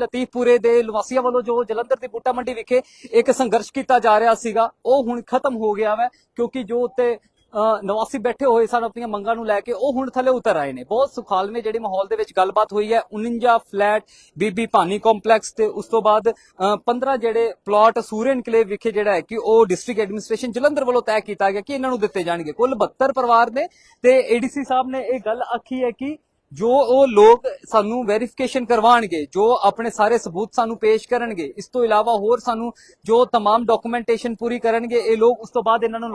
ਲਤੀਫਪੁਰੇ ਦੇ ਨਿਵਾਸੀਆਂ ਵੱਲੋਂ ਜੋ ਜਲੰਧਰ ਦੀ ਬੂਟਾ ਮੰਡੀ ਵਿਖੇ ਇੱਕ ਸੰਘਰਸ਼ ਕੀਤਾ ਜਾ ਰਿਹਾ ਸੀਗਾ ਉਹ ਹੁਣ ਖਤਮ ਹੋ ਗਿਆ ਹੈ ਕਿਉਂਕਿ ਜੋ ਉੱਤੇ ਅ, ਬੈਠੇ ਹੋਏ ਸਨ ਆਪਣੀਆਂ ਮੰਗਾਂ ਨੂੰ ਲੈ ਕੇ ਉਹ ਹੁਣ ਥੱਲੇ ਉਤਰ ਆਏ ਨੇ। ਬਹੁਤ ਸੁਖਾਲਵੇਂ ਜਿਹੜੀ ਮਾਹੌਲ ਦੇ ਵਿੱਚ ਗੱਲਬਾਤ ਹੋਈ ਹੈ। 49 ਫਲੈਟ ਬੀਬੀ ਭਾਨੀ ਕੰਪਲੈਕਸ ਤੇ ਉਸ ਤੋਂ ਬਾਅਦ ਅ, 15 ਜਿਹੜੇ ਪਲਾਟ ਸੂਰਿਆ ਇਨਕਲੇਵ ਵਿਖੇ ਜਿਹੜਾ ਹੈ ਕਿ ਉਹ ਡਿਸਟ੍ਰਿਕਟ ਐਡਮਿਨਿਸਟ੍ਰੇਸ਼ਨ ਜਲੰਧਰ ਵੱਲੋਂ ਤੈਅ ਕੀਤਾ ਗਿਆ ਕਿ ਇਹਨਾਂ ਨੂੰ ਦਿੱਤੇ ਜਾਣਗੇ। ਕੁੱਲ 72 ਪਰਿਵਾਰ ਨੇ ਤੇ ਏਡੀਸੀ ਸਾਹਿਬ ਨੇ ਇਹ ਗੱਲ ਆਖੀ ਹੈ ਕਿ ਜੋ ਉਹ ਲੋਕ ਸਾਨੂੰ ਵੈਰੀਫਿਕੇਸ਼ਨ ਕਰਵਾਉਣਗੇ ਜੋ ਆਪਣੇ ਸਾਰੇ ਸਬੂਤ ਸਾਨੂੰ ਪੇਸ਼ ਕਰਨਗੇ ਇਸ ਤੋਂ ਇਲਾਵਾ ਹੋਰ ਸਾਨੂੰ ਜੋ तमाम ਡਾਕੂਮੈਂਟੇਸ਼ਨ ਪੂਰੀ ਕਰਨਗੇ ਇਹ ਲੋਕ ਉਸ ਤੋਂ ਬਾਅਦ ਇਹਨਾਂ ਨੂੰ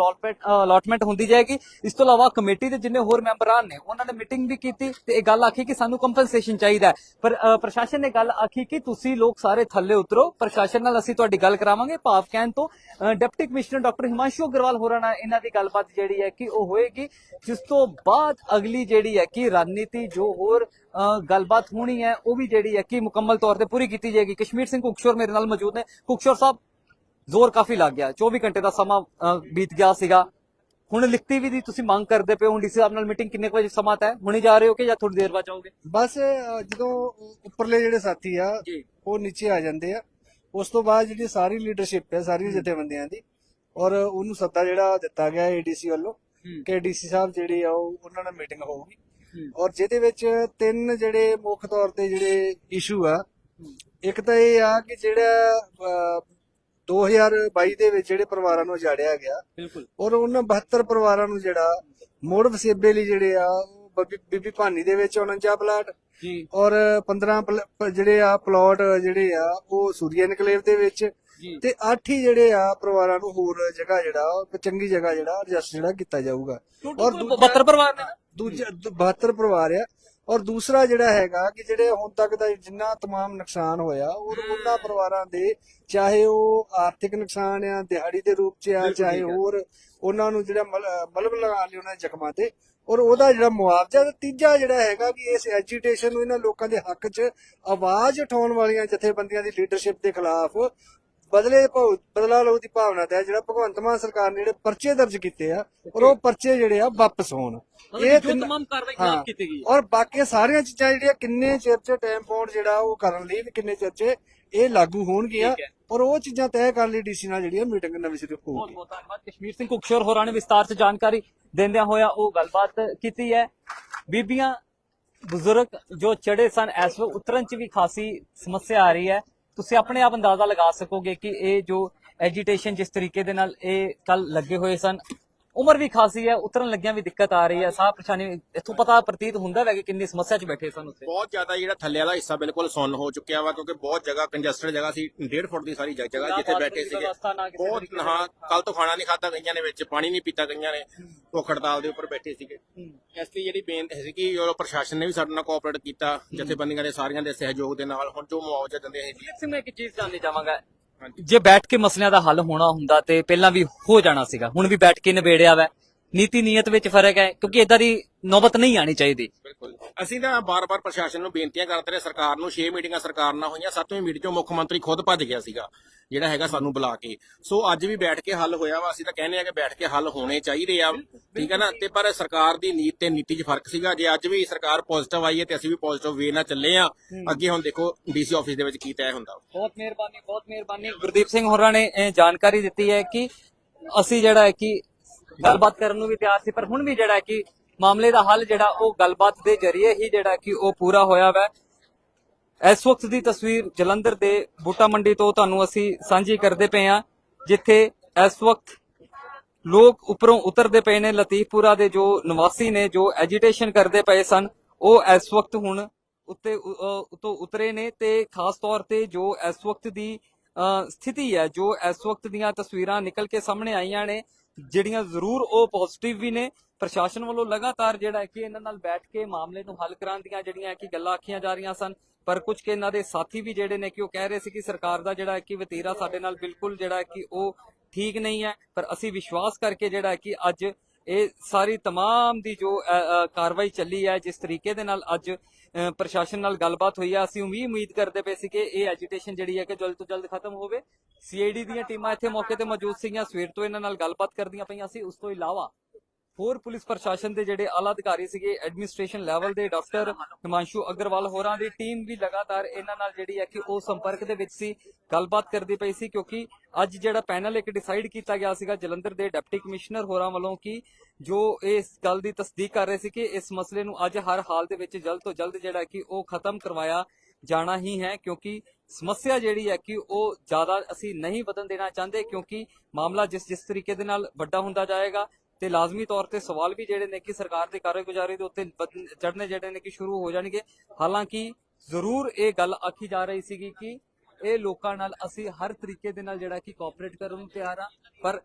ਅਲਾਟਮੈਂਟ ਹੁੰਦੀ ਜਾਏਗੀ ਇਸ ਤੋਂ ਇਲਾਵਾ ਕਮੇਟੀ ਦੇ ਜਿੰਨੇ ਹੋਰ ਮੈਂਬਰਾਂ ਨੇ ਉਹਨਾਂ ਨੇ ਮੀਟਿੰਗ ਵੀ ਕੀਤੀ ਤੇ ਇਹ ਗੱਲ ਆਖੀ ਕਿ ਸਾਨੂੰ ਕੰਪਨਸੇਸ਼ਨ ਚਾਹੀਦਾ ਹੈ। ਪਰ ਅ, ਪ੍ਰਸ਼ਾਸਨ ਨੇ ਗੱਲ ਆਖੀ ਕਿ ਤੁਸੀਂ ਲੋਕ ਸਾਰੇ ਥੱਲੇ ਉਤਰੋ ਪ੍ਰਸ਼ਾਸਨ ਨਾਲ ਅਸੀਂ ਤੁਹਾਡੀ ਗੱਲ ਕਰਾਵਾਂਗੇ ਭਾਵ ਕਹਿਣ ਤੋਂ ਅ, deputy commissioner doctor Himanshu Agarwal ਹੋਰਾਂ ਨਾਲ ਇਹਨਾਂ ਦੀ ਗੱਲਬਾਤ ਜਿਹੜੀ ਹੈ ਕਿ ਉਹ ਹੋਏਗੀ ਜਿਸ ਤੋਂ ਬਾਅਦ ਅਗਲੀ ਜਿਹੜੀ ਹੈ ਕਿ ਰਣਨੀਤੀ ਜੋ ਹੋਰ ਗੱਲਬਾਤ ਹੋਣੀ ਹੈ ਉਹ ਵੀ ਜਿਹੜੀ ਹੈ ਕਿ ਮੁਕੰਮਲ ਤੌਰ ਤੇ ਪੂਰੀ ਕੀਤੀ ਜਾਏਗੀ। ਕਸ਼ਮੀਰ ਸਿੰਘ ਕੁਕਸ਼ੋਰ ਮੇਰੇ ਨਾਲ ਮੌਜੂਦ ਨੇ। ਕੁਕਸ਼ੋਰ ਸਾਹਿਬ ਜ਼ੋਰ ਕਾਫੀ ਲੱਗ ਗਿਆ। 24 ਘੰਟੇ ਦਾ ਸਮਾਂ ਬੀਤ ਗਿਆ ਸੀਗਾ। ਹੁਣ ਲਿਖਤੀ ਵੀ ਦੀ ਤੁਸੀਂ ਮੰਗ ਕਰਦੇ ਪਏ ਹੋ ਡੀਸੀ ਸਾਹਿਬ ਨਾਲ ਮੀਟਿੰਗ ਕਿੰਨੇ ਵਜੇ ਸਮਾਂ ਹੈ ਹੁਣੇ ਜਾ ਰਹੇ ਹੋ ਕਿ ਜਾਂ ਥੋੜੀ ਦੇਰ ਬਾਅਦ ਜਾਓਗੇ? ਬਸ ਜਦੋਂ ਉੱਪਰਲੇ ਜਿਹੜੇ ਸਾਥੀ ਆ ਉਹ ਨੀਚੇ ਆ ਜਾਂਦੇ ਆ। ਉਸ ਤੋਂ ਬਾਅਦ ਜਿਹੜੀ ਸਾਰੀ ਲੀਡਰਸ਼ਿਪ ਹੈ ਸਾਰੀਆਂ ਜਥੇਬੰਦੀਆਂ ਦੀ ਔਰ ਉਹਨੂੰ ਸੱਦਾ ਜਿਹੜਾ ਦਿੱਤਾ ਗਿਆ ਏਡੀਸੀ ਵੱਲੋਂ ਕਿ ਡੀਸੀ ਸਾਹਿਬ ਜਿਹੜੇ ਆ ਉਹ ਉਹਨਾਂ ਨਾਲ ਮੀਟਿੰਗ ਹੋਊਗੀ। ਔਰ ਜਿਹਦੇ ਵਿੱਚ ਤਿੰਨ ਜਿਹੜੇ ਮੁੱਖ ਤੌਰ ਤੇ ਜਿਹੜੇ ਇਸ਼ੂ ਆ ਇੱਕ ਤਾਂ ਇਹ ਆ ਕਿ ਜਿਹੜਾ ਅਹ, 2022 ਦੇ ਵਿੱਚ ਜਿਹੜੇ ਪਰਿਵਾਰਾਂ ਨੂੰ ਉਜਾੜਿਆ ਗਿਆ ਬਿਲਕੁਲ। ਔਰ ਉਹਨਾਂ 72 ਪਰਿਵਾਰਾਂ ਨੂੰ ਜਿਹੜਾ ਮੁੜ ਵਸੇਬੇ ਲਈ ਜਿਹੜੇ ਆ ਉਹ ਬੀਬੀ- ਬੀਬੀ ਭਾਨੀ ਦੇ ਵਿੱਚ 49 ਪਲਾਟ ਜੀ। ਔਰ 15 ਪਲ- ਪ- ਜਿਹੜੇ ਆ ਪਲਾਟ ਜਿਹੜੇ ਆ ਉਹ ਸੂਰੀਆ ਇਨਕਲੇਵ ਦੇ ਵਿੱਚ ਤੇ 8 ਹੀ ਜਿਹੜੇ ਆ ਪਰਿਵਾਰਾਂ ਨੂੰ ਹੋਰ ਜਗ੍ਹਾ ਜਿਹੜਾ ਉਹ ਚੰਗੀ ਜਗ੍ਹਾ ਜਿਹੜਾ ਰਜਿਸਟਰ ਜਿਹੜਾ ਕੀਤਾ ਜਾਊਗਾ ਔਰ ਦੂਜਾ- 72 ਪਰਿਵਾਰ ਨੇ ਨਾ? ਦੂਜਾ 72 ਪਰਿਵਾਰ ਆ ਔਰ ਦੂਸਰਾ ਜਿਹੜਾ ਹੈਗਾ ਕਿ ਜਿਹੜੇ ਹੁਣ ਤੱਕ ਦਾ ਜਿੰਨਾ तमाम ਨੁਕਸਾਨ ਹੋਇਆ ਔਰ ਉਹਨਾਂ ਪਰਿਵਾਰਾਂ ਦੇ ਚਾਹੇ ਉਹ ਆਰਥਿਕ ਨੁਕਸਾਨ ਆ ਦਿਹਾੜੀ ਦੇ ਰੂਪ ਚ ਆ ਬਿਲਕੁਲ ਚਾਹੇ ਠੀਕ ਹੈ। ਹੋਰ ਉਹਨਾਂ ਨੂੰ ਜਿਹੜਾ ਮਲ- ਮਲਬ ਲਗਾ ਲਿਆ ਉਹਨਾਂ ਦੇ ਜ਼ਖਮਾਂ ਤੇ ਔਰ ਉਹਦਾ ਜਿਹੜਾ ਮੁਆਵਜ਼ਾ ਤੇ ਤੀਜਾ ਜਿਹੜਾ ਹੈਗਾ ਕਿ ਇਸ ਐਜੀਟੇਸ਼ਨ ਨੂੰ ਇਹਨਾਂ ਲੋਕਾਂ ਦੇ ਹੱਕ 'ਚ ਆਵਾਜ਼ ਉਠਾਉਣ ਵਾਲੀਆਂ ਜਥੇਬੰਦੀਆਂ ਦੀ ਲੀਡਰਸ਼ਿਪ ਦੇ ਖਿਲਾਫ ਬਦਲੇ ਭਾਉ ਬਦਲਾ ਲਓ ਦੀ ਭਾਵਨਾ ਤੇ ਜਿਹੜਾ ਭਗਵੰਤ ਮਾਨ ਸਰਕਾਰ ਨੇ ਜਿਹੜੇ ਪਰਚੇ ਦਰਜ ਕੀਤੇ ਆ ਔਰ ਉਹ ਪਰਚੇ ਜਿਹੜੇ ਆ ਵਾਪਸ ਹੋਣ। ਇਹ ਤਮਾਮ ਕਾਰਵਾਈ ਕੀਤੀ ਗਈ? ਔਰ ਬਾਕੀ ਸਾਰੀਆਂ ਚੀਜ਼ਾਂ ਜਿਹੜੀਆਂ ਕਿੰਨੇ ਚਿਰ ਚ ਟਾਈਮ ਪੌਂਡ ਜਿਹੜਾ ਉਹ ਕਰਨ ਲਈ ਤੇ ਕਿੰਨੇ ਚਿਰ ਚ ਇਹ ਲਾਗੂ ਹੋਣਗੀਆਂ ਔਰ ਉਹ ਚੀਜ਼ਾਂ ਤੈਅ ਕਰਨ ਲਈ ਡੀਸੀ ਨਾਲ ਜਿਹੜੀ ਮੀਟਿੰਗ ਨਵੀਂ ਸਿਰ ਹੋਊਗੀ ਬਹੁਤ ਬਹੁਤ ਧੰਨਵਾਦ। ਕਸ਼ਮੀਰ ਸਿੰਘ ਕੁਕਸ਼ੋਰ ਹੋਰਾਂ ਨੇ ਵਿਸਤਾਰ ਚ ਜਾਣਕਾਰੀ ਦਿੰਦਿਆਂ ਹੋਇਆ ਉਹ ਗੱਲਬਾਤ ਕੀਤੀ ਹੈ। ਬੀਬੀਆਂ ਬਜ਼ੁਰਗ ਜੋ ਚੜੇ ਸਨ ਇਸ ਵੇਲੇ ਉਤਰਨ ਚ ਵੀ ਖਾਸੀ ਸਮੱਸਿਆ ਆ ਰਹੀ ਹੈ। ਤੁਸੀਂ ਆਪਣੇ ਆਪ ਅੰਦਾਜ਼ਾ ਲਗਾ ਸਕੋਗੇ ਕਿ ਇਹ ਜੋ ਐਜੀਟੇਸ਼ਨ ਜਿਸ ਤਰੀਕੇ ਦੇ ਨਾਲ ਇਹ ਕੱਲ ਲੱਗੇ ਹੋਏ ਸਨ ਉਮਰ ਵੀ ਖਾਸੀ ਹੈ ਉਤਰਨ ਲੱਗਿਆਂ ਵੀ ਦਿੱਕਤ ਆ ਰਹੀ ਹੈ ਸਾਹ ਪਰੇਸ਼ਾਨੀ ਇੱਥੋਂ ਪਤਾ ਪ੍ਰਤੀਤ ਹੁੰਦਾ ਹੈ ਕਿ ਕਿੰਨੀ ਸਮੱਸਿਆ ਚ ਬੈਠੇ ਸਨ ਉੱਥੇ। ਬਹੁਤ ਜ਼ਿਆਦਾ ਜਿਹੜਾ ਥੱਲੇ ਵਾਲਾ ਹਿੱਸਾ ਬਿਲਕੁਲ ਸੁੰਨ ਹੋ ਚੁੱਕਿਆ ਵਾ ਕਿਉਂਕਿ ਬਹੁਤ ਜਗ੍ਹਾ ਕੰਜਸਟਡ ਜਗ੍ਹਾ ਸੀ 1.5 ਫੁੱਟ ਦੀ ਸਾਰੀ ਜਗ- ਜਗ੍ਹਾ ਜਿੱਥੇ ਬੈਠੇ ਸੀਗੇ। ਬਹੁਤ ਹਾਂ ਕੱਲ ਤੋਂ ਖਾਣਾ ਨਹੀਂ ਖਾਦਾ ਗਈਆਂ ਨੇ ਵਿੱਚ ਪਾਣੀ ਨਹੀਂ ਪੀਤਾ ਗਈਆਂ ਨੇ ਭੁੱਖ ਹੜਤਾਲ ਦੇ ਉੱਪਰ ਬੈਠੇ ਸੀਗੇ। ਇਸ ਲਈ ਜਿਹੜੀ ਬੇਨਤੀ ਸੀ ਕਿ ਜੋ ਪ੍ਰਸ਼ਾਸਨ ਨੇ ਵੀ ਸਾਡੇ ਨਾਲ ਕੋਆਪਰੇਟ ਕੀਤਾ ਜਥੇਬੰਦੀਆਂ ਦੇ ਸਾਰੀਆਂ ਦੇ ਸਹਿਯੋਗ ਦੇ ਨਾਲ ਹੁਣ ਜੋ ਮੁਆਵਜ਼ਾ ਦਿੰਦੇ ਸੀ ਸਿੰਘ ਮੈਂ ਇੱਕ ਚੀਜ਼ ਜਾਣਨੀ ਚਾਹਾਂਗਾ। ਜੇ ਬੈਠ ਕੇ ਮਸਲਿਆਂ ਦਾ ਹੱਲ ਹੋਣਾ ਹੁੰਦਾ ਤੇ ਪਹਿਲਾਂ ਵੀ ਹੋ ਜਾਣਾ ਸੀਗਾ, ਹੁਣ ਵੀ ਬੈਠ ਕੇ ਨਿਬੇੜਿਆ ਵੈ। ਨੀਤੀ ਨੀਅਤ ਵਿੱਚ ਫ਼ਰਕ ਹੈ ਕਿਉਂਕਿ ਇਦਾਂ ਦੀ ਨੌਬਤ ਨਹੀਂ ਆਣੀ ਚਾਹੀਦੀ। ਬਿਲਕੁਲ। ਅਸੀਂ ਤਾਂ ਬਾਰ-ਬਾਰ ਪ੍ਰਸ਼ਾਸਨ ਨੂੰ ਬੇਨਤੀਆਂ ਕਰਦੇ ਰਹੇ ਸਰਕਾਰ ਨੂੰ 6 ਮੀਟਿੰਗਾਂ ਸਰਕਾਰ ਨਾਲ ਹੋਈਆਂ 7ਵੀਂ ਮੀਟਿੰਗ 'ਚੋਂ ਮੁੱਖ ਮੰਤਰੀ ਖੁਦ ਭੱਜ ਗਿਆ ਸੀਗਾ ਜਿਹੜਾ ਹੈਗਾ ਸਾਨੂੰ ਬੁਲਾ ਕੇ। ਸੋ ਅੱਜ ਵੀ ਬੈਠ ਕੇ ਹੱਲ ਹੋਇਆ ਵਾ ਅਸੀਂ ਤਾਂ ਕਹਿੰਦੇ ਆ ਕਿ ਬੈਠ ਕੇ ਹੱਲ ਹੋਣੇ ਚਾਹੀਦੇ ਆ ਠੀਕ ਹੈ ਨਾ? ਤੇ ਪਰ ਸਰਕਾਰ ਦੀ ਨੀਤ ਤੇ ਨੀਤੀ 'ਚ ਫ਼ਰਕ ਸੀਗਾ ਜੇ ਅੱਜ ਵੀ ਸਰਕਾਰ ਪੋਜ਼ਿਟਿਵ ਆਈ ਹੈ ਤੇ ਅਸੀਂ ਵੀ ਪੋਜ਼ਿਟਿਵ ਵੇ ਨਾਲ ਚੱਲੇ ਆ ਅੱਗੇ ਹੁਣ ਦੇਖੋ ਡੀਸੀ ਆਫਿਸ ਦੇ ਵਿੱਚ ਕੀ ਤੈਅ ਹੁੰਦਾ। ਬਹੁਤ ਮਿਹਰਬਾਨੀ ਬਹੁਤ ਮਿਹਰਬਾਨੀ। ਗੁਰਦੀਪ ਸਿੰਘ ਹੋਰਾਂ ਨੇ ਜਾਣਕਾਰੀ ਦਿੱਤੀ ਹੈ ਕਿ ਅਸੀਂ ਜਿਹੜਾ ਹੈ ਕਿ ਗੱਲਬਾਤ ਕਰਨ ਨੂੰ ਵੀ ਤਿਆਰ ਸੀ ਪਰ ਹੁਣ ਵੀ ਜਿਹੜਾ ਕਿ ਮਾਮਲੇ ਦਾ ਹੱਲ ਜਿਹੜਾ ਉਹ ਗੱਲਬਾਤ ਦੇ ਜ਼ਰੀਏ ਹੀ ਜਿਹੜਾ ਕਿ ਉਹ ਪੂਰਾ ਹੋਇਆ ਵਾ। ਇਸ ਵਕਤ ਦੀ ਤਸਵੀਰ ਜਲੰਧਰ ਦੇ ਬੂਟਾ ਮੰਡੀ ਤੋਂ ਤੁਹਾਨੂੰ ਅਸੀਂ ਸਾਂਝੀ ਕਰਦੇ ਪਏ ਹਾਂ ਜਿੱਥੇ ਇਸ ਵਕਤ ਲੋਕ ਉੱਪਰੋਂ ਉਤਰਦੇ ਪਏ ਨੇ ਲਤੀਫਪੁਰਾ ਦੇ ਜੋ ਨਿਵਾਸੀ ਨੇ ਜੋ ਐਜੀਟੇਸ਼ਨ ਕਰਦੇ ਪਏ ਸਨ ਉਹ ਇਸ ਵਕਤ ਹੁਣ ਉੱਤੇ ਉ- ਉੱਤੋਂ ਉਤਰੇ ਨੇ ਤੇ ਖਾਸ ਤੌਰ ਤੇ ਜੋ ਇਸ ਵਕਤ ਦੀ ਅ, ਸਥਿਤੀ ਹੈ ਜੋ ਇਸ ਵਕਤ ਦੀਆਂ ਤਸਵੀਰਾਂ ਨਿਕਲ ਕੇ ਸਾਹਮਣੇ ਆਈਆਂ ਨੇ ਜਿਹੜੀਆਂ ਜ਼ਰੂਰ ਉਹ ਪੋਜ਼ਿਟਿਵ ਵੀ ਨੇ ਪ੍ਰਸ਼ਾਸਨ ਵੱਲੋਂ ਲਗਾਤਾਰ ਜਿਹੜਾ ਹੈ ਕਿ ਇਹਨਾਂ ਨਾਲ ਬੈਠ ਕੇ ਮਾਮਲੇ ਨੂੰ ਹੱਲ ਕਰਾਉਣ ਦੀਆਂ ਜਿਹੜੀਆਂ ਹੈ ਕਿ ਗੱਲਾਂ ਆਖੀਆਂ ਜਾ ਰਹੀਆਂ ਸਨ ਪਰ ਕੁਝ ਕਿ ਇਹਨਾਂ ਦੇ ਸਾਥੀ ਵੀ ਜਿਹੜੇ ਨੇ ਕਿ ਉਹ ਕਹਿ ਰਹੇ ਸੀ ਕਿ ਸਰਕਾਰ ਦਾ ਜਿਹੜਾ ਹੈ ਕਿ ਵਤੀਰਾ ਸਾਡੇ ਨਾਲ ਬਿਲਕੁਲ ਜਿਹੜਾ ਹੈ ਕਿ ਉਹ ਠੀਕ ਨਹੀਂ ਹੈ ਪਰ ਅਸੀਂ ਵਿਸ਼ਵਾਸ ਕਰਕੇ ਜਿਹੜਾ ਹੈ ਕਿ ਅੱਜ ਇਹ ਸਾਰੀ तमाम ਦੀ ਜੋ ਅ, ਅ, ਕਾਰਵਾਈ ਚੱਲੀ ਹੈ ਜਿਸ ਤਰੀਕੇ ਦੇ ਨਾਲ ਅੱਜ ਅ, ਪ੍ਰਸ਼ਾਸਨ ਨਾਲ ਗੱਲਬਾਤ ਹੋਈ ਹੈ ਅਸੀਂ ਉਮੀਦ ਉਮੀਦ ਕਰਦੇ ਪਏ ਸੀ ਕਿ ਇਹ ਐਜੀਟੇਸ਼ਨ ਜਿਹੜੀ ਹੈ ਕਿ ਜਲਦ ਤੋਂ ਜਲਦ ਖਤਮ ਹੋਵੇ। ਸੀਆਈਡੀ ਦੀਆਂ ਟੀਮਾਂ ਇੱਥੇ ਮੌਕੇ ਤੇ ਮੌਜੂਦ ਸੀਗੀਆਂ। ਸਵੇਰ ਤੋਂ ਇਹਨਾਂ ਨਾਲ ਗੱਲਬਾਤ ਕਰਦੀਆਂ ਪਈਆਂ ਸੀ। ਉਸ ਤੋਂ ਇਲਾਵਾ ਹੋਰ ਪੁਲਿਸ ਪ੍ਰਸ਼ਾਸਨ ਦੇ ਜਿਹੜੇ ਆਲਾ ਅਧਿਕਾਰੀ ਸੀਗੇ ਐਡਮਿਨਿਸਟ੍ਰੇਸ਼ਨ ਲੈਵਲ ਦੇ ਡਾਕਟਰ ਹਿਮਾਂਸ਼ੂ ਅਗਰਵਾਲ ਹੋਰਾਂ ਦੀ ਟੀਮ ਵੀ ਲਗਾਤਾਰ ਇਹਨਾਂ ਨਾਲ ਜਿਹੜੀ ਹੈ ਕਿ ਉਹ ਸੰਪਰਕ ਦੇ ਵਿੱਚ ਸੀ, ਗੱਲਬਾਤ ਕਰਦੀ ਪਈ ਸੀ ਕਿਉਂਕਿ ਅੱਜ ਜਿਹੜਾ ਪੈਨਲ ਇੱਕ ਡਿਸਾਈਡ ਕੀਤਾ ਗਿਆ ਸੀਗਾ ਜਲੰਧਰ ਦੇ ਡਿਪਟੀ ਕਮਿਸ਼ਨਰ ਹੋਰਾਂ ਵੱਲੋਂ ਕਿ ਜੋ ਇਸ ਗੱਲ ਦੀ ਤਸਦੀਕ ਕਰ ਰਹੇ ਸੀ ਕਿ ਇਸ ਮਸਲੇ ਨੂੰ ਅੱਜ ਹਰ ਹਾਲ ਦੇ ਵਿੱਚ ਜਲਦ ਤੋਂ ਜਲਦ ਜਿਹੜਾ ਕਿ ਉਹ ਖਤਮ ਕਰਵਾਇਆ ਜਾਣਾ ਹੀ ਹੈ ਕਿਉਂਕਿ ਸਮੱਸਿਆ ਜਿਹੜੀ ਹੈ ਕਿ ਉਹ ਜ਼ਿਆਦਾ ਅਸੀਂ ਨਹੀਂ ਵਧਣ ਦੇਣਾ ਚਾਹੁੰਦੇ ਕਿਉਂਕਿ ਮਾਮਲਾ ਜਿਸ ਜਿਸ ਤਰੀਕੇ ਦੇ ਨਾਲ ਵੱਡਾ ਹੁੰਦਾ ਜਾਏਗਾ ਤੇ ਲਾਜ਼ਮੀ ਤੌਰ ਤੇ ਸਵਾਲ ਵੀ ਜਿਹੜੇ ਨੇ ਕਿ ਸਰਕਾਰ ਦੀ ਕਾਰਗੁਜ਼ਾਰੀ ਦੇ ਉੱਤੇ ਚੜਨੇ ਜਿਹੜੇ ਨੇ ਕਿ ਸ਼ੁਰੂ ਹੋ ਜਾਣਗੇ। ਹਾਲਾਂਕਿ ਜ਼ਰੂਰ ਇਹ ਗੱਲ ਆਖੀ ਜਾ ਰਹੀ ਸੀਗੀ ਕਿ ਇਹ ਲੋਕਾਂ ਨਾਲ ਅਸੀਂ ਹਰ ਤਰੀਕੇ ਦੇ ਨਾਲ ਜਿਹੜਾ ਕਿ ਕੋਆਪਰੇਟ ਕਰਨ ਨੂੰ ਤਿਆਰ ਆ, ਪਰ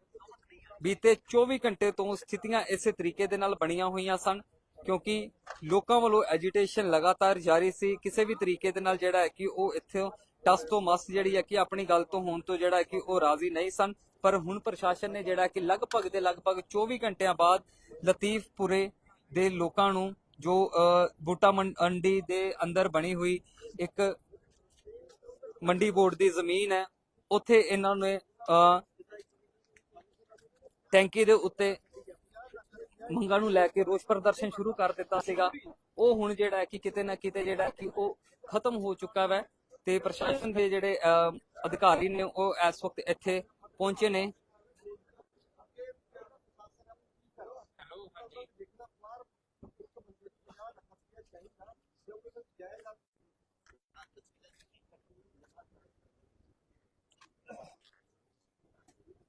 ਬੀਤੇ 24 ਘੰਟੇ ਤੋਂ ਸਥਿਤੀਆਂ ਇਸੇ ਤਰੀਕੇ ਦੇ ਨਾਲ ਬਣੀਆਂ ਹੋਈਆਂ ਸਨ, ਕਿਉਂਕਿ ਲੋਕਾਂ ਵੱਲੋਂ ਐਜੀਟੇਸ਼ਨ ਲਗਾਤਾਰ ਜਾਰੀ ਸੀ। ਕਿਸੇ ਵੀ ਤਰੀਕੇ ਦੇ ਨਾਲ ਜਿਹੜਾ ਹੈ ਕਿ ਉਹ ਇੱਥੇ ਟਸ ਤੋਂ ਮਸ ਜਿਹੜੀ ਹੈ ਕਿ ਆਪਣੀ ਗੱਲ ਤੋਂ ਹੋਣ ਤੋਂ ਜਿਹੜਾ ਹੈ ਕਿ ਉਹ ਰਾਜ਼ੀ ਨਹੀਂ ਸਨ। ਪਰ ਹੁਣ ਪ੍ਰਸ਼ਾਸਨ ਨੇ ਜਿਹੜਾ ਕਿ ਲਗਭਗ ਦੇ ਲਗਭਗ 24 ਘੰਟਿਆਂ ਬਾਅਦ ਲਤੀਫਪੁਰੇ ਦੇ ਲੋਕਾਂ ਨੂੰ ਜੋ ਬੂਟਾ ਮੰਡੀ ਦੇ ਅੰਦਰ ਬਣੀ ਹੋਈ ਇੱਕ ਮੰਡੀ ਬੋਰਡ ਦੀ ਜ਼ਮੀਨ ਹੈ ਉੱਥੇ ਇਹਨਾਂ ਨੇ ਟੈਂਕੀ ਦੇ ਉੱਤੇ ਮੰਗਾਂ ਨੂੰ ਲੈ ਕੇ ਰੋਸ ਪ੍ਰਦਰਸ਼ਨ ਸ਼ੁਰੂ ਕਰ ਦਿੱਤਾ ਸੀਗਾ। ਉਹ ਹੁਣ ਜਿਹੜਾ ਹੈ ਕਿ ਕਿਤੇ ਨਾ ਕਿਤੇ ਜਿਹੜਾ ਕਿ ਉਹ ਖਤਮ ਹੋ ਚੁੱਕਾ ਵੈ ਤੇ ਪ੍ਰਸ਼ਾਸਨ ਦੇ ਜਿਹੜੇ ਅਹ, ਅਧਿਕਾਰੀ ਨੇ ਉਹ ਇਸ ਵਕਤ ਇੱਥੇ ਪਹੁੰਚੇ ਨੇ।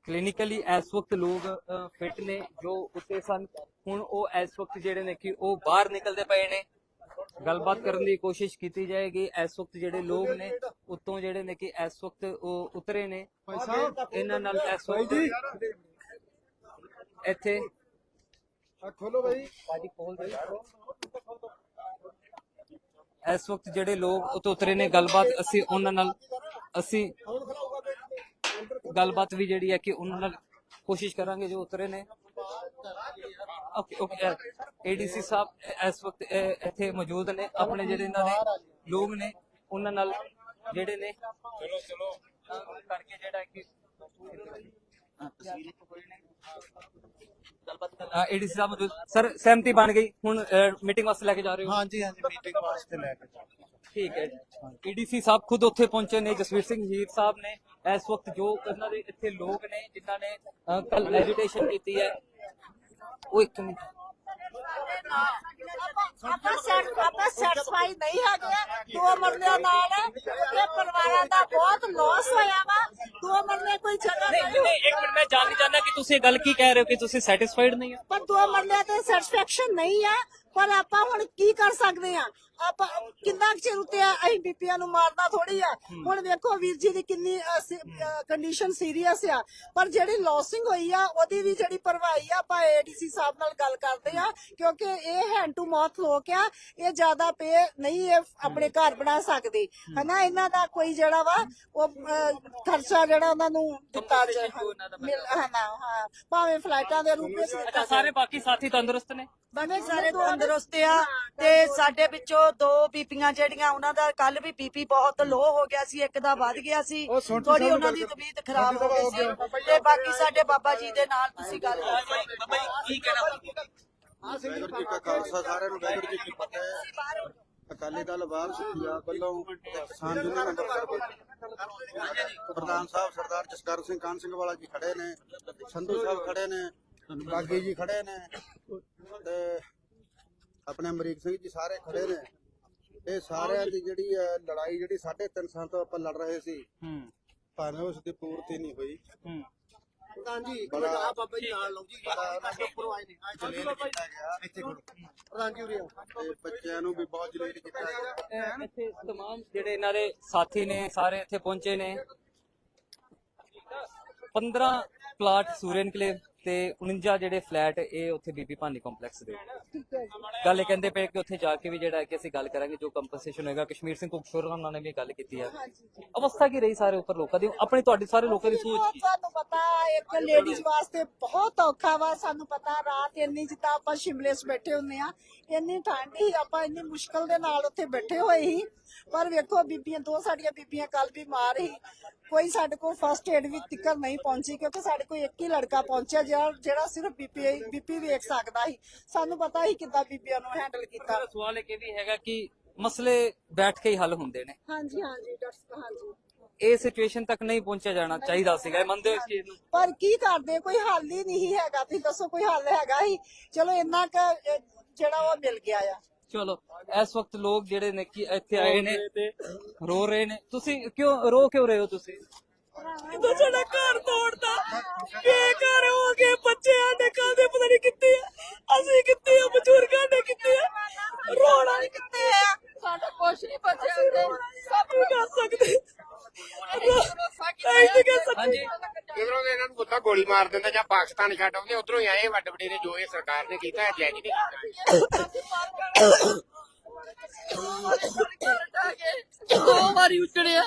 ਕਲੀਨਿਕਲੀ ਇਸ ਵਕਤ ਲੋਕ ਫਿਟ ਨੇ ਜੋ ਉੱਤੇ ਸਨ। ਹੁਣ ਉਹ ਇਸ ਵਕਤ ਜਿਹੜੇ ਨੇ ਕਿ ਉਹ ਬਾਹਰ ਨਿਕਲਦੇ ਪਏ ਨੇ। ਗੱਲਬਾਤ ਕਰਨ ਦੀ ਕੋਸ਼ਿਸ਼ ਕੀਤੀ ਜਾਏਗੀ। ਇਸ ਵਕਤ ਜਿਹੜੇ ਲੋਕ ਨੇ ਉੱਤੋਂ ਜਿਹੜੇ ਨੇ ਕਿ ਇਸ ਵਕਤ ਉਹ ਉਤਰੇ ਨੇ ਇਹਨਾਂ ਨਾਲ ਇਸ ਵਕਤ ਇੱਥੇ ਖੋਲੋ ਭਾਈ ਬਾਜੀ ਖੋਲ ਦੇ। ਇਸ ਵਕਤ ਜਿਹੜੇ ਲੋਕ ਉੱਤੇ ਉਤਰੇ ਨੇ ਗੱਲਬਾਤ ਅਸੀਂ ਉਹਨਾਂ ਨਾਲ ਅਸੀਂ ਗੱਲਬਾਤ ਵੀ ਜਿਹੜੀ ਹੈ ਕਿ ਉਹਨਾਂ ਨਾਲ ਕੋਸ਼ਿਸ਼ ਕਰਾਂਗੇ ਜੋ ਉਤਰੇ ਨੇ। ਓਕੇ ਓਕੇ ਏਡੀਸੀ ਸਾਹਿਬ ਇਸ ਵਕਤ ਅਹ, ਇੱਥੇ ਮੌਜੂਦ ਨੇ ਆਪਣੇ ਜਿਹੜੇ ਇਹਨਾਂ ਦੇ ਲੋਕ ਨੇ ਉਹਨਾਂ ਨਾਲ ਜਿਹੜੇ ਨੇ ਚਲੋ ਚਲੋ। ਕਰਕੇ ਜਿਹੜਾ ਕਿ ਏਡੀਸੀ ਸਾਹਿਬ ਮੌਜੂਦ। ਸਰ ਸਹਿਮਤੀ ਬਣ ਗਈ। ਹੁਣ ਮੀਟਿੰਗ ਵਾਸਤੇ ਲੈ ਕੇ ਜਾ ਰਹੇ ਹੋ? ਹਾਂਜੀ ਹਾਂਜੀ ਮੀਟਿੰਗ ਵਾਸਤੇ ਲੈ ਕੇ ਠੀਕ ਹੈ ਈਡੀਸੀ ਸਾਹਿਬ ਖੁਦ ਉੱਥੇ ਪਹੁੰਚੇ ਨੇ ਜਸਵੀਰ ਸਿੰਘ ਹੀਰ ਸਾਹਿਬ ਨੇ। ਇਸ ਵਕਤ ਜੋ ਉਹਨਾਂ ਦੇ ਇੱਥੇ ਲੋਕ ਨੇ ਜਿਨ੍ਹਾਂ ਨੇ ਕੱਲ ਐਜੀਟੇਸ਼ਨ ਕੀਤੀ ਹੈ। ਉਹ ਇੱਕ ਮਿੰਟ। ਆਪਾਂ ਸੈਟ ਆਪਾਂ ਸੈਟੀਸਫਾਈ ਨਹੀਂ ਹੈਗੇ ਦੋ ਮਰਲਿਆਂ ਨਾਲ ਇਹ ਪਰਿਵਾਰਾਂ ਦਾ ਬਹੁਤ ਲਾਸ ਹੋਇਆ ਵਾ। ਦੋ ਮਰਲੇ ਕੋਈ ਜਗ੍ਹਾ ਨਹੀਂ ਨਹੀਂ। ਨਹੀਂ ਇੱਕ ਮਿੰਟ ਮੈਂ ਜਾਣਨੀ ਚਾਹੁੰਦਾ ਕਿ ਤੁਸੀਂ ਇਹ ਗੱਲ ਕੀ ਕਹਿ ਰਹੇ ਹੋ ਕਿ ਤੁਸੀਂ ਸੈਟੀਸਫਾਈਡ ਨਹੀਂ ਹੋ? ਪਰ ਦੋ ਮਰਲਿਆਂ ਤੇ ਸੈਟੀਸਫੈਕਸ਼ਨ ਨਹੀਂ ਆ। ਪਰ ਆਪਾਂ ਹੁਣ ਕੀ ਕਰ ਸਕਦੇ ਆ? ਆਪਾਂ ਕਿੰਨਾ ਕੁ ਚਿਰ ਉੱਤੇ ਆ, ਅਸੀਂ ਬੀਪੀਆਂ ਨੂੰ ਮਾਰਨਾ ਥੋੜੀ ਆ। ਹੁਣ ਵੇਖੋ ਵੀਰ ਜੀ ਦੀ ਕਿੰਨੀ ਕੰਡੀਸ਼ਨ ਸੀਰੀਅਸ ਆ। ਪਰ ਜਿਹੜੀ ਲੌਸਿੰਗ ਹੋਈ ਆ ਉਹਦੀ ਵੀ ਜਿਹੜੀ ਭਰਵਾਈ ਆ ਆਪਾਂ ਏਡੀਸੀ ਸਾਹਿਬ ਨਾਲ ਗੱਲ ਕਰਦੇ ਆ ਕਿਉਂਕਿ ਇਹ ਹੈਂਡ ਟੂ ਮਾਊਥ ਲੋਕ ਆ ਇਹ ਜ਼ਿਆਦਾ ਪੇ ਨਹੀਂ ਇਹ ਆਪਣੇ ਘਰ ਬਣਾ ਸਕਦੇ। ਹਨਾ ਇਹਨਾਂ ਦਾ ਕੋਈ ਜਿਹੜਾ ਵਾ ਉਹ ਖਰਚਾ ਜਿਹੜਾ ਉਹਨਾਂ ਨੂੰ ਦਿੱਤਾ ਜਾ Compensation ਜੋ ਉਹਨਾਂ ਦਾ ਮਿਲ ਹਨਾ ਹਾਂ ਭਾਵੇਂ ਫਲਾਈਟਾਂ ਦੇ ਰੂਪ ਵਿੱਚ ਦਿੱਤਾ ਅੱਛਾ ਸਾਰੇ ਬਾਕੀ ਸਾਥੀ ਤੰਦਰੁਸਤ ਨੇ? ਬਣੇ ਸਾਰੇ ਤੰਦਰੁਸਤ ਆ ਤੇ ਸਾਡੇ ਵਿੱਚੋਂ ਦੋ ਬੀਪੀਆਂ ਜਿਹੜੀਆਂ ਉਹਨਾਂ ਦਾ ਕੱਲ ਵੀ ਬੀਪੀ ਬਹੁਤ ਲੋ ਹੋ ਗਿਆ ਸੀ ਇੱਕ ਦਾ ਵੱਧ ਗਿਆ ਸੀ। ਥੋੜੀ ਉਹਨਾਂ ਦੀ ਤਬੀਅਤ ਖਰਾਬ ਹੋ ਗਈ ਸੀ। ਤੇ ਬਾਕੀ ਸਾਡੇ ਬਾਬਾ ਜੀ ਦੇ ਨਾਲ ਤੁਸੀਂ ਗੱਲ ਕਰੋ ਕੀ ਕਹਿਣਾ ਵਾਹਿਗੁਰੂ ਜੀ ਕਾ ਖਾਲਸਾ ਸਾਰਿਆਂ ਨੂੰ ਵਾਹਿਗੁਰੂ ਜੀ ਕੀ ਫਤਿਹ। ਅਕਾਲੀ ਦਲ ਬਾਲ ਪੰਜਾਬ ਵੱਲੋਂ ਕਿਸਾਨ ਯੂਨੀਅਨ ਅੰਮ੍ਰਿਤਸਰ ਵੱਲੋਂ ਪ੍ਰਧਾਨ ਸਾਹਿਬ ਸਰਦਾਰ ਜਸਕਰ ਸਿੰਘ ਕਾਨ ਸਿੰਘ ਵਾਲਾ ਜੀ ਖੜੇ ਨੇ ਸੰਧੂ ਸਾਹਿਬ ਖੜੇ ਨੇ ਬਾਗੀ ਜੀ ਖੜੇ ਨੇ ਤੇ ਆਪਣੇ ਅਮਰੀਕ ਸਿੰਘ ਜੀ ਸਾਰੇ ਖੜੇ ਨੇ। ਇਹ ਸਾਰਿਆਂ ਦੀ ਜਿਹੜੀ ਅ, ਲੜਾਈ ਜਿਹੜੀ 3.5 ਸਾਲ ਤੋਂ ਆਪਾਂ ਲੜ ਰਹੇ ਸੀ ਹੂੰ। ਭਾਵੇਂ ਉਸ ਦੀ ਪੂਰਤੀ ਨਹੀਂ ਹੋਈ। ਹੂੰ। ਪ੍ਰਧਾਨ ਜੀ ਇੱਕ ਮਿੰਟ ਆ ਬਾਬਾ ਨਾਲ ਲਓ ਜੀ ਸਾਡੇ ਉੱਪਰੋਂ ਆਏ ਨੇ। ਆ ਜਲੇਲ ਕੀਤਾ ਗਿਆ। ਇੱਥੇ ਖੜੋ। ਪ੍ਰਧਾਨ ਜੀ ਉਰੇ ਆਓ। ਤੇ ਬੱਚਿਆਂ ਨੂੰ ਵੀ ਬਹੁਤ ਜਲੀਲ ਕੀਤਾ ਗਿਆ। ਇੱਥੇ ਤਮਾਮ ਜਿਹੜੇ ਇਹਨਾਂ ਦੇ ਸਾਥੀ ਨੇ ਸਾਰੇ ਇੱਥੇ ਪਹੁੰਚੇ ਨੇ। 15 ਪਲਾਟ ਸੂਰਨ ਕਲੇਵ ਤੇ 49 ਜਿਹੜੇ ਫਲੈਟ ਇਹ ਉੱਥੇ ਬੀਬੀ ਭਾਨੀ ਕੰਪਲੈਕਸ ਦੇ ਗੱਲ ਇਹ ਕਹਿੰਦੇ ਪਏ ਕਿ ਉੱਥੇ ਜਾ ਕੇ ਵੀ ਜਿਹੜਾ ਹੈ ਕਿ ਅਸੀਂ ਗੱਲ ਕਰਾਂਗੇ ਜੋ ਕੰਪਨਸੇਸ਼ਨ ਹੋਏਗਾ ਕਸ਼ਮੀਰ ਸਿੰਘ ਕੁਕਸ਼ੋਰ ਉਹਨਾਂ ਨੇ ਵੀ ਗੱਲ ਕੀਤੀ ਹੈ। ਅਵਸਥਾ ਕੀ ਰਹੀ ਸਾਰੇ ਉੱਪਰ ਲੋਕਾਂ ਦੀ? ਆਪਣੀ ਤੁਹਾਡੀ ਸਾਰੇ ਲੋਕਾਂ ਦੀ ਸੋਚ ਕੀ? ਪਤਾ ਇੱਕ ਲੇਡੀਜ਼ ਵਾਸਤੇ ਬਹੁਤ ਔਖਾ ਵਾ ਸਾਨੂੰ ਪਤਾ ਰਾਤ ਇੰਨੀ ਜਿੱਦਾਂ ਆਪਾਂ ਸ਼ਿਮਲੇ 'ਚ ਬੈਠੇ ਹੁੰਨੇ ਆ ਇੰਨੀ ਠੰਡ ਆਪਾਂ ਇੰਨੀ ਮੁਸ਼ਕਲ ਦੇ ਨਾਲ ਉੱਥੇ ਬੈਠੇ ਹੋਏ ਸੀ। ਪਰ ਵੇਖੋ ਬੀਬੀਆਂ ਦੋ ਸਾਡੀਆਂ ਬੀਬੀਆਂ ਕੱਲ ਬਿਮਾਰ ਸੀ। ਕੋਈ ਸਾਡੇ ਕੋਲ ਫਸਟ ਏਡ ਵੀ ਤਿੱਕਰ ਨਹੀਂ ਪਹੁੰਚੀ ਕਿਉਂਕਿ ਸਾਡੇ ਕੋਲ ਇੱਕ ਹੀ ਲੜਕਾ ਪਹੁੰਚਿਆ ਜੇ ਜਿਹੜਾ ਜਿਹੜਾ ਸਿਰਫ ਬੀਪੀ ਬੀਪੀ ਵੇਖ ਸਕਦਾ ਸੀ। ਸਾਨੂੰ ਪਤਾ ਸੀ ਕਿੱਦਾਂ ਬੀਬੀਆਂ ਨੂੰ ਹੈਂਡਲ ਕੀਤਾ। ਮੇਰਾ ਸਵਾਲ ਇੱਕ ਇਹ ਵੀ ਹੈਗਾ ਕਿ ਮਸਲੇ ਬੈਠ ਕੇ ਹੀ ਹੱਲ ਹੁੰਦੇ ਨੇ। ਹਾਂਜੀ ਹਾਂਜੀ ਡਾਕਟਰ ਹਾਂਜੀ। ਇਹ ਸਿਚੁਏਸ਼ਨ ਤੱਕ ਨਹੀਂ ਪਹੁੰਚਿਆ ਜਾਣਾ ਚਾਹੀਦਾ ਸੀਗਾ ਇਹ ਮੰਨਦੇ ਹੋ ਇਸ ਚੀਜ਼ ਨੂੰ। ਪਰ ਕੀ ਕਰਦੇ? ਕੋਈ ਹੱਲ ਹੀ ਨਹੀਂ ਹੈਗਾ ਤੁਸੀਂ ਦੱਸੋ ਕੋਈ ਹੱਲ ਹੈਗਾ ਹੀ ਚਲੋ ਇੰਨਾ ਕੁ ਅਹ, ਜਿਹੜਾ ਉਹ ਮਿਲ ਗਿਆ ਆ। ਚਲੋ ਇਸ ਵਕਤ ਲੋਕ ਜਿਹੜੇ ਨੇ ਕਿ ਇੱਥੇ ਆਏ ਨੇ ਰੋ ਰਹੇ ਨੇ। ਤੁਸੀਂ ਕਿਉਂ ਰੋ ਕਿਉਂ ਰਹੇ ਹੋ ਤੁਸੀਂ? ਤੂੰ ਸਾਡਾ ਘਰ ਤੋੜਦਾ ਬੇਘਰ ਹੋ ਗਏ? ਬੱਚੇ ਸਾਡੇ ਕਾਹਦੇ ਪਤਾ ਨਹੀਂ ਕਿੱਥੇ ਆ? ਅਸੀਂ ਕਿੱਥੇ ਆ ਬਜ਼ੁਰਗਾਂ ਦੇ ਕਿੱਥੇ ਆ। ਰੋਣਾ ਨਹੀਂ ਕਿੱਥੇ ਆ। ਸਾਡਾ ਕੁਛ ਨਹੀਂ ਬਚਿਆ ਉਹਦੇ ਸਭ ਕੁਝ ਕਰ ਸਕਦੇ ਤੇ ਹਾਂਜੀ। ਇਧਰੋਂ ਦੇ ਇਹਨਾਂ ਨੂੰ ਗੁੱਤਾ ਗੋਲੀ ਮਾਰ ਦਿੰਦਾ ਜਾਂ ਪਾਕਿਸਤਾਨ ਛੱਡ ਆਉਂਦੇ ਉਧਰੋਂ ਹੀ ਆਏ ਵੱਡ ਵਡੇਰੇ ਜੋ ਇਹ ਸਰਕਾਰ ਨੇ ਕੀਤਾ ਹੈ ਜੈ ਜੀ ਨੇ ਦੋ ਵਾਰੀ ਉੱਜੜਿਆ।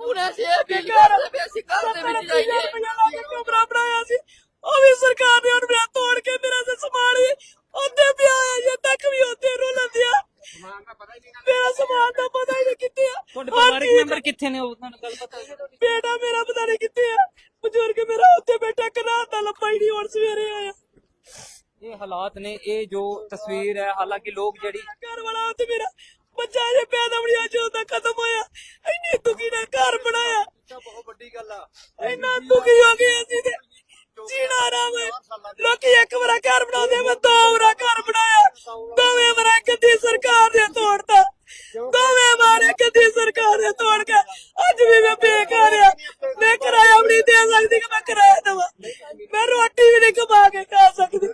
ਇਹ ਵੀ ਕਰਦੇ ਵੀ ਅਸੀਂ ਘਰ ਦੇ ਵਿੱਚ ਜਾਈਏ। ਰੁਪਇਆ ਲਾ ਕੇ ਕਮਰਾ ਬਣਾਇਆ ਸੀ। ਉਹ ਵੀ ਸਰਕਾਰ ਨੇ ਹੁਣ ਮੇਰਾ ਤੋੜ ਕੇ ਮੇਰਾ ਤੇ ਸਮਾਨ ਵੀ ਉਹਦੇ ਪਿਆ ਹੈ ਜੇ ਤੱਕ ਵੀ ਉਹਦੇ ਰੋ ਲੰਦਿਆ ਸਮਾਨ ਦਾ ਪਤਾ ਹੀ ਨਹੀਂ ਮੇਰਾ ਸਮਾਨ ਦਾ ਪਤਾ ਹੀ ਨਹੀਂ ਕਿੱਥੇ ਆ। ਤੁਹਾਡੇ ਪਰਿਵਾਰਕ ਮੈਂਬਰ ਕਿੱਥੇ ਨੇ ਉਹ ਤੁਹਾਨੂੰ ਗੱਲ ਪਤਾ ਹੈ ਬੇਟਾ ਮੇਰਾ ਪਤਾ ਨਹੀਂ ਕਿੱਥੇ ਆ। ਬਜ਼ੁਰਗ ਮੇਰਾ ਉੱਥੇ ਬੈਠਾ ਕਨਾਲ ਦਾ ਲੱਭਾ ਹੀ ਨਹੀਂ ਹੁਣ ਸਵੇਰੇ ਆਇਆ। ਇਹ ਹਾਲਾਤ ਨੇ ਇਹ ਜੋ ਤਸਵੀਰ ਹੈ ਹਾਲਾਂਕਿ ਲੋਕ ਜਿਹੜੀ ਘਰ ਵਾਲਾ ਉੱਥੇ ਮੇਰਾ ਬੱਚਾ ਜੇ ਪੈਦਾ ਬਣਿਆ ਜੋ ਦਾ ਖਤਮ ਹੋਇਆ। ਇੰਨੀ ਦੁਖੀ ਨੇ ਘਰ ਬਣਾਇਆ। ਬਹੁਤ ਵੱਡੀ ਗੱਲ ਆ। ਇੰਨਾ ਦੁਖੀ ਹੋ ਗਏ ਅਸੀਂ ਤੇ। ਜੀਣਾ ਆਰਾਮ ਲੋਕੀ ਇੱਕ ਵਾਰਾ ਘਰ ਬਣਾਉਂਦੇ ਮੈਂ ਦੋ ਵਾਰਾ ਘਰ ਬਣਾਇਆ ਦੋਵੇਂ ਵਾਰਾ ਕਦੀ ਸਰਕਾਰ ਨੇ ਤੋੜਤਾ ਦੋਵੇਂ ਵਾਰੇ ਕਦੀ ਸਰਕਾਰ ਨੇ ਤੋੜ ਕੇ ਅੱਜ ਵੀ ਮੈਂ ਬੇਕਾਰ ਆ ਮੈਂ ਕਿਰਾਇਆ ਵੀ ਨਹੀਂ ਦੇ ਸਕਦੀ ਕਿ ਮੈਂ ਕਿਰਾਇਆ ਦੇਵਾਂ ਮੈਂ ਰੋਟੀ ਵੀ ਨਹੀਂ ਕਮਾ ਕੇ ਖਾ ਸਕਦੀ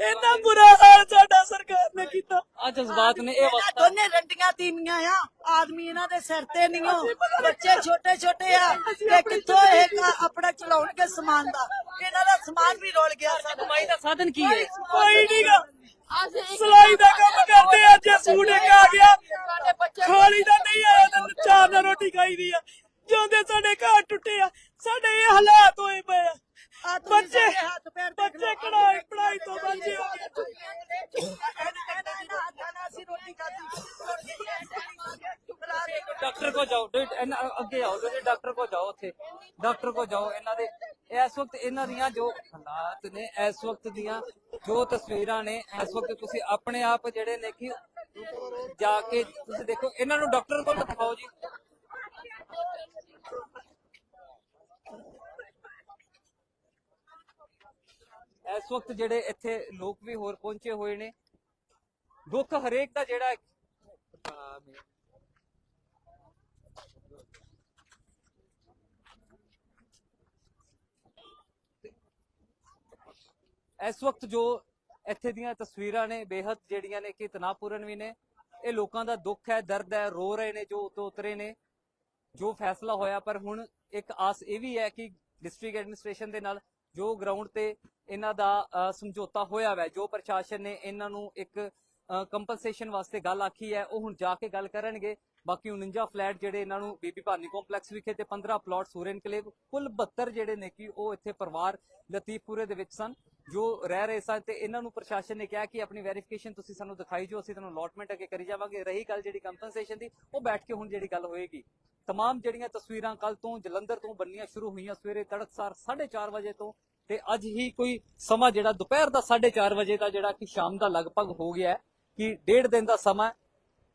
ਇੰਨਾ ਬੁਰਾ ਹਾਲ ਸਾਡਾ ਸਰਕਾਰ ਨੇ ਕੀਤਾ ਆ ਜਜ਼ਬਾਤ ਨੇ ਇਹ ਇਹਨਾਂ ਵਕਤ ਦੋਨੇ ਰੰਡੀਆਂ ਤੀਵੀਆਂ ਆ ਆਦਮੀ ਇਹਨਾਂ ਦੇ ਸਿਰ ਤੇ ਨਹੀਂ ਹੋ ਬੱਚੇ ਛੋਟੇ ਛੋਟੇ ਆ ਤੇ ਕਿੱਥੋਂ ਇਹ ਕ- ਆਪਣਾ ਚਲਾਉਣਗੇ ਸਮਾਨ ਦਾ ਇਹਨਾਂ ਦਾ ਸਮਾਨ ਵੀ ਰੋਲ ਗਿਆ ਸਾਡਾ। ਕਮਾਈ ਦਾ ਸਾਧਨ ਕੀ ਹੈ? ਕੋਈ ਨਹੀਂਗਾ ਅਸੀਂ ਇੱਕ ਸਲਾਈ ਦਾ ਕੰਮ ਕਰਦੇ ਆ ਜੇ ਸੂਟ ਇੱਕ ਆ ਗਿਆ। ਸਾਡੇ ਬੱਚੇ ਖਾਲੀ ਦਾ ਨਹੀਂ ਆਇਆ ਤਾਂ ਚਾਰ ਨਾਲ ਰੋਟੀ ਖਾਈਦੀ ਆ। ਜਿਉਂਦੇ ਸਾਡੇ ਘਰ ਟੁੱਟੇ ਆ ਸਾਡੇ ਇਹ ਹਾਲਾਤ ਹੋਏ ਪਏ ਆ। ਬੱਚੇ ਬੱਚੇ ਕਢਾਈ ਪੜਾਈ ਤੋਂ ਬੱਚੇ ਹੋ ਗਏ। ਡਾਕਟਰ ਕੋ ਜਾਓ। ਅੱਗੇ ਆਓ ਡਾਕਟਰ ਕੋ ਜਾਓ। ਉੱਥੇ। ਡਾਕਟਰ ਕੋ ਜਾਓ। ਇਹਨਾਂ ਦੇ ਇਸ ਵਕਤ ਇਹਨਾਂ ਦੀਆਂ ਜੋ ਹਾਲਾਤ ਨੇ, ਇਸ ਵਕਤ ਦੀਆਂ ਜੋ ਤਸਵੀਰਾਂ ਨੇ, ਇਸ ਵਕਤ ਤੁਸੀਂ ਆਪਣੇ ਆਪ ਜਿਹੜੇ ਨੇ ਕਿ ਜਾ ਕੇ ਤੁਸੀਂ ਦੇਖੋ, ਇਹਨਾਂ ਨੂੰ ਡਾਕਟਰ ਕੋਲ ਦਿਖਾਓ ਜੀ। ਇਸ ਵਕਤ ਜਿਹੜੇ ਇੱਥੇ ਲੋਕ ਵੀ ਹੋਰ ਪਹੁੰਚੇ ਹੋਏ ਨੇ। ਦੁੱਖ ਹਰੇਕ ਦਾ ਜਿਹੜਾ ਇਸ ਵਕਤ ਜੋ ਇੱਥੇ ਦੀਆਂ ਤਸਵੀਰਾਂ ਨੇ ਬੇहद ਜਿਹੜੀਆਂ ਨੇ ਕਿ ਤਣਾਅਪੂਰਨ ਵੀ ਨੇ। ਇਹ ਲੋਕਾਂ ਦਾ ਦੁੱਖ ਹੈ, ਦਰਦ ਹੈ, ਰੋ ਰਹੇ ਨੇ ਜੋ ਉੱਤੋਂ ਉਤਰੇ ਨੇ, ਜੋ ਫੈਸਲਾ ਹੋਇਆ। ਪਰ ਹੁਣ ਇੱਕ ਆਸ ਇਹ ਵੀ ਹੈ ਕਿ ਡਿਸਟ੍ਰਿਕਟ ਐਡਮਿਨਿਸਟ੍ਰੇਸ਼ਨ ਦੇ ਨਾਲ ਜੋ ਗਰਾਊਂਡ ਤੇ ਇਹਨਾਂ ਦਾ ਸਮਝੌਤਾ ਹੋਇਆ ਹੈ ਜੋ ਪ੍ਰਸ਼ਾਸਨ ਨੇ ਇਹਨਾਂ ਨੂੰ ਇੱਕ ਕੰਪਨਸੇਸ਼ਨ ਵਾਸਤੇ ਗੱਲ ਆਖੀ ਹੈ, ਉਹ ਹੁਣ ਜਾ ਕੇ ਗੱਲ ਕਰਨਗੇ। ਬਾਕੀ 49 ਫਲੈਟ ਜਿਹੜੇ ਇਹਨਾਂ ਨੂੰ ਬੀਬੀ ਭਾਨੀ ਕੰਪਲੈਕਸ ਵਿਖੇ ਤੇ 15 ਪਲਾਟ ਸੂਰਨ ਕਲੇਵ ਕੁੱਲ 72 ਜਿਹੜੇ ਨੇ ਕਿ ਉਹ ਇੱਥੇ ਪਰਿਵਾਰ ਲਤੀਫਪੁਰੇ ਦੇ ਵਿੱਚ ਸਨ। ਜੋ ਰਹਿ ਰਹੇ ਸਨ ਤੇ ਇਹਨਾਂ ਨੂੰ ਪ੍ਰਸ਼ਾਸਨ ਨੇ ਕਿਹਾ ਕਿ ਆਪਣੀ ਵੈਰੀਫਿਕੇਸ਼ਨ ਤੁਸੀਂ ਸਾਨੂੰ ਦਿਖਾਈ ਜੋ ਅਸੀਂ ਤੁਹਾਨੂੰ ਅਲੋਟਮੈਂਟ ਅੱਗੇ ਕਰੀ ਜਾਵਾਂਗੇ। ਰਹੀ ਗੱਲ ਜਿਹੜੀ ਕੰਪਨਸੇਸ਼ਨ ਦੀ, ਉਹ ਬੈਠ ਕੇ ਹੁਣ ਜਿਹੜੀ ਗੱਲ ਹੋਏਗੀ। ਤਮਾਮ ਜਿਹੜੀਆਂ ਤਸਵੀਰਾਂ ਕੱਲ ਤੋਂ ਜਲੰਧਰ ਤੋਂ ਬੰਨੀਆਂ ਸ਼ੁਰੂ ਹੋਈਆਂ ਸਵੇਰੇ ਤੜਕਸਾਰ 4:30 ਵਜੇ ਤੋਂ ਤੇ ਅੱਜ ਹੀ ਕੋਈ ਸਮਾਂ ਜਿਹੜਾ ਦੁਪਹਿਰ ਦਾ 4:30 ਵਜੇ ਦਾ ਜਿਹੜਾ ਕਿ ਸ਼ਾਮ ਦਾ ਲਗਭਗ ਹੋ ਗਿਆ ਕਿ ਡੇਢ ਦਿਨ ਦਾ ਸਮਾਂ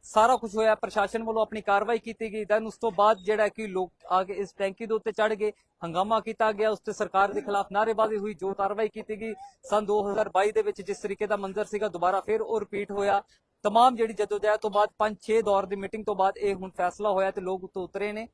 ਸਾਰਾ ਕੁਝ ਹੋਇਆ, ਪ੍ਰਸ਼ਾਸਨ ਵੱਲੋਂ ਆਪਣੀ ਕਾਰਵਾਈ ਕੀਤੀ ਗਈ। ਦੈਨ ਉਸ ਤੋਂ ਬਾਅਦ ਜਿਹੜਾ ਕਿ ਲੋਕ ਆ ਕੇ ਇਸ ਟੈਂਕੀ ਦੇ ਉੱਤੇ ਚੜ ਗਏ, ਹੰਗਾਮਾ ਕੀਤਾ ਗਿਆ। ਉਸ ਤੇ ਸਰਕਾਰ ਦੇ ਖਿਲਾਫ ਨਾਅਰੇਬਾਜ਼ੀ ਹੋਈ, ਜੋ ਕਾਰਵਾਈ ਕੀਤੀ ਗਈ। ਸਨ 2022 ਦੇ ਵਿੱਚ ਜਿਸ ਤਰੀਕੇ ਦਾ ਮੰਜ਼ਰ ਸੀਗਾ, ਦੁਬਾਰਾ ਫਿਰ ਉਹ ਰਿਪੀਟ ਹੋਇਆ। ਤਮਾਮ ਜਿਹੜੀ ਜਦੋਜਹਿਦ ਤੋਂ ਬਾਅਦ 5-6 ਦੌਰ ਦੀ ਮੀਟਿੰਗ ਤੋਂ ਬਾਅਦ ਇਹ ਹੁਣ ਫੈਸਲਾ ਹੋਇਆ ਤੇ ਲੋਕ ਉੱਤੇ ਉਤਰੇ ਨੇ।